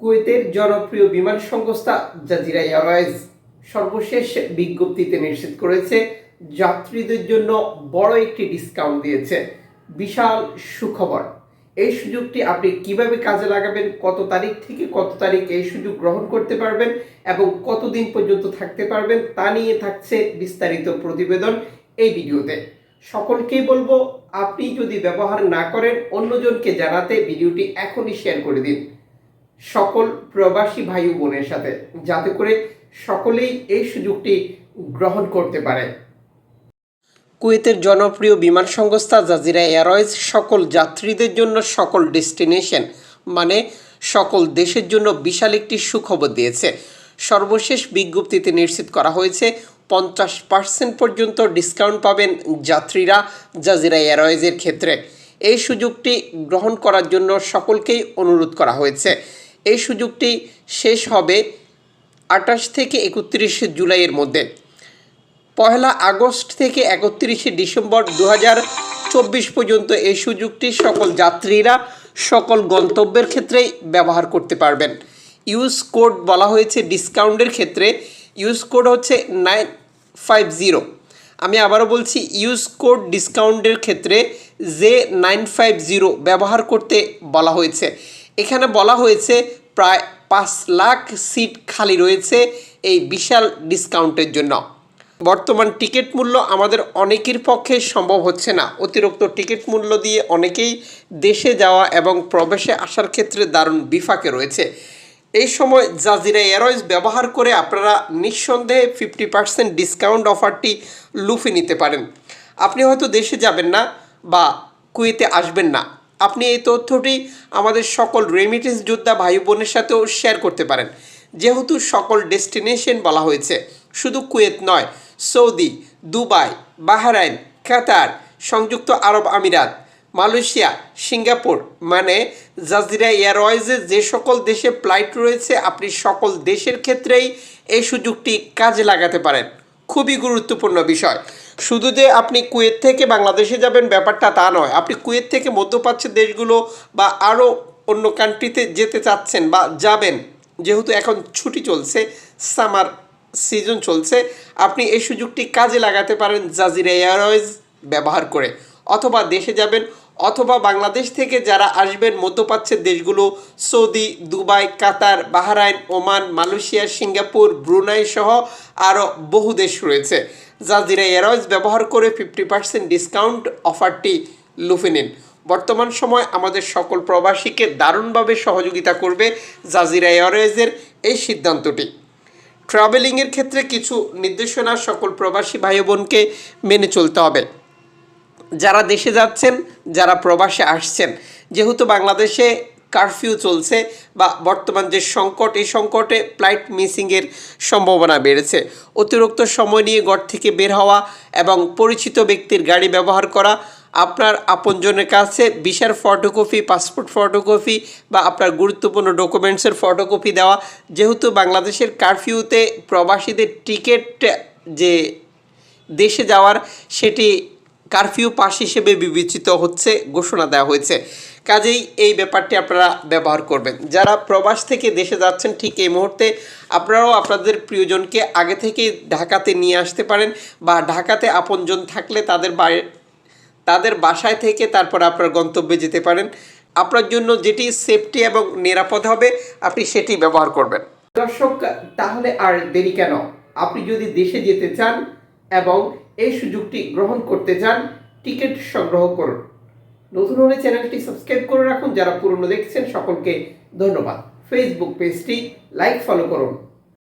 কুয়েতের জনপ্রিয় বিমান সংস্থা জাজিরা এয়ারওয়েজ সর্বশেষ বিজ্ঞপ্তিতে নিশ্চিত করেছে, যাত্রীদের জন্য বড় একটি ডিসকাউন্ট দিয়েছে। বিশাল সুখবর। এই সুযোগটি আপনি কীভাবে কাজে লাগাবেন, কত তারিখ থেকে কত তারিখ এই সুযোগ গ্রহণ করতে পারবেন এবং কতদিন পর্যন্ত থাকতে পারবেন তা নিয়ে থাকছে বিস্তারিত প্রতিবেদন এই ভিডিওতে। সকলকেই বলব, আপনি যদি ব্যবহার না করেন, অন্যজনকে জানাতে ভিডিওটি এখনই শেয়ার করে দিন। সকল প্রবাসী ভাই বোনের সাথে, যাতে করে সকলেই এই সুযোগটি গ্রহণ করতে পারে। কুয়েতের জনপ্রিয় বিমান সংস্থা জাজিরা এয়ারওয়েজ সকল যাত্রীদের জন্য সকল ডেস্টিনেশন মানে সকল দেশের জন্য বিশাল একটি সুখবর দিয়েছে। সর্বশেষ বিজ্ঞপ্তিতে নিশ্চিত করা হয়েছে, পঞ্চাশ পার্সেন্ট পর্যন্ত ডিসকাউন্ট পাবেন যাত্রীরা জাজিরা এয়ারওয়েজের ক্ষেত্রে। এই সুযোগটি গ্রহণ করার জন্য সকলকেই অনুরোধ করা হয়েছে। এই সুযোগটি শেষ হবে আঠাশ থেকে একত্রিশে জুলাইয়ের মধ্যে। পয়লা আগস্ট থেকে একত্রিশে ডিসেম্বর দু চব্বিশ পর্যন্ত এই সুযোগটি সকল যাত্রীরা সকল গন্তব্যের ক্ষেত্রেই ব্যবহার করতে পারবেন। ইউজ কোড বলা হয়েছে ডিসকাউন্টের ক্ষেত্রে। ইউজ কোড হচ্ছে নাইন ফাইভ জিরো। আমি আবারও বলছি, ইউজ কোড ডিসকাউন্টের ক্ষেত্রে জে নাইন ফাইভ জিরো ব্যবহার করতে বলা হয়েছে। এখানে বলা হয়েছে প্রায় পাঁচ লাখ সিট খালি রয়েছে এই বিশাল ডিসকাউন্টের জন্য। বর্তমান টিকিট মূল্য আমাদের অনেকের পক্ষে সম্ভব হচ্ছে না। অতিরিক্ত টিকিট মূল্য দিয়ে অনেকেই দেশে যাওয়া এবং প্রবেশে আসার ক্ষেত্রে দারুণ বিফাকে রয়েছে। এই সময় জাজিরা এয়ারওয়েজ ব্যবহার করে আপনারা নিঃসন্দেহে ফিফটি পার্সেন্ট ডিসকাউন্ট অফারটি লুফে নিতে পারেন। আপনি হয়তো দেশে যাবেন না বা কুয়েতে আসবেন না। আপনি এই তথ্যটি আমাদের সকল রেমিটেন্স যোদ্ধা ভাই বোনের সাথেও শেয়ার করতে পারেন। যেহেতু সকল ডেস্টিনেশন বলা হয়েছে, শুধু কুয়েত নয়, সৌদি, দুবাই, বাহরাইন, কাতার, সংযুক্ত আরব আমিরাত, মালয়েশিয়া, সিঙ্গাপুর মানে জাজিরা এয়ারওয়েজে যে সকল দেশে ফ্লাইট রয়েছে, আপনি সকল দেশের ক্ষেত্রেই এই সুযোগটি কাজে লাগাতে পারেন। খুবই গুরুত্বপূর্ণ বিষয়। শুধু যে আপনি কুয়েত থেকে বাংলাদেশে যাবেন, ব্যাপারটা তা নয়। আপনি কুয়েত থেকে মধ্যপ্রাচ্যের দেশগুলো বা আরও অন্য কান্ট্রিতে যেতে চাচ্ছেন বা যাবেন, যেহেতু এখন ছুটি চলছে সামার সিজন চলছে, আপনি এই সুযোগটি কাজে লাগাতে পারেন জাজিরা এয়ারওয়েজ ব্যবহার করে। অথবা দেশে যাবেন অথবা বাংলাদেশ থেকে যারা আসবেন মধ্যপ্রাচ্যের দেশগুলো Saudi, Dubai, Qatar, Bahrain, Oman, Malaysia, Singapore, Brunei সহ আরও বহু দেশ রয়েছে। জাজিরা এয়ারওয়েজ ব্যবহার করে ফিফটি পার্সেন্ট ডিসকাউন্ট অফারটি লুফে নিন। বর্তমান সময় আমাদের সকল প্রবাসীকে দারুণভাবে সহযোগিতা করবে জাজিরা এয়ারওয়েজের এই সিদ্ধান্তটি। ট্রাভেলিংয়ের ক্ষেত্রে কিছু নির্দেশনা সকল প্রবাসী ভাই বোনকে মেনে চলতে হবে। যারা দেশে যাচ্ছেন, যারা প্রবাসে আসছেন, যেহেতু বাংলাদেশে কারফিউ চলছে বা বর্তমান যে সংকট, এই সংকটে ফ্লাইট মিসিংয়ের সম্ভাবনা বেড়েছে। অতিরিক্ত সময় নিয়ে ঘর থেকে বের হওয়া এবং পরিচিত ব্যক্তির গাড়ি ব্যবহার করা, আপনার আপনজনের কাছে বিশার ফটোকপি পাসপোর্ট ফটোকপি বা আপনার গুরুত্বপূর্ণ ডকুমেন্টসের ফটোকপি দেওয়া, যেহেতু বাংলাদেশের কারফিউতে প্রবাসীদের টিকিট যে দেশে যাওয়ার, সেটি কারফিউ পাস হিসেবে বিবেচিত হচ্ছে, ঘোষণা দেওয়া হয়েছে। কাজেই এই ব্যাপারটি আপনারা ব্যবহার করবেন। যারা প্রবাস থেকে দেশে যাচ্ছেন, ঠিক এই মুহূর্তে আপনারাও আপনাদের প্রিয়জনকে আগে থেকেই ঢাকাতে নিয়ে আসতে পারেন বা ঢাকাতে আপনজন থাকলে তাদের তাদের বাসায় থেকে তারপর আপনার গন্তব্যে যেতে পারেন। আপনার জন্য যেটি সেফটি এবং নিরাপদ হবে, আপনি সেটি ব্যবহার করবেন। দর্শক, তাহলে আর দেরি কেন? আপনি যদি দেশে যেতে চান এবং এই সুযোগটি গ্রহণ করতে চান, টিকিট সংগ্রহ করুন। নতুন হলে চ্যানেলটি সাবস্ক্রাইব করে রাখুন। যারা পুরনো দেখছেন, সকলকে ধন্যবাদ। ফেসবুক পেজটি লাইক ফলো করুন।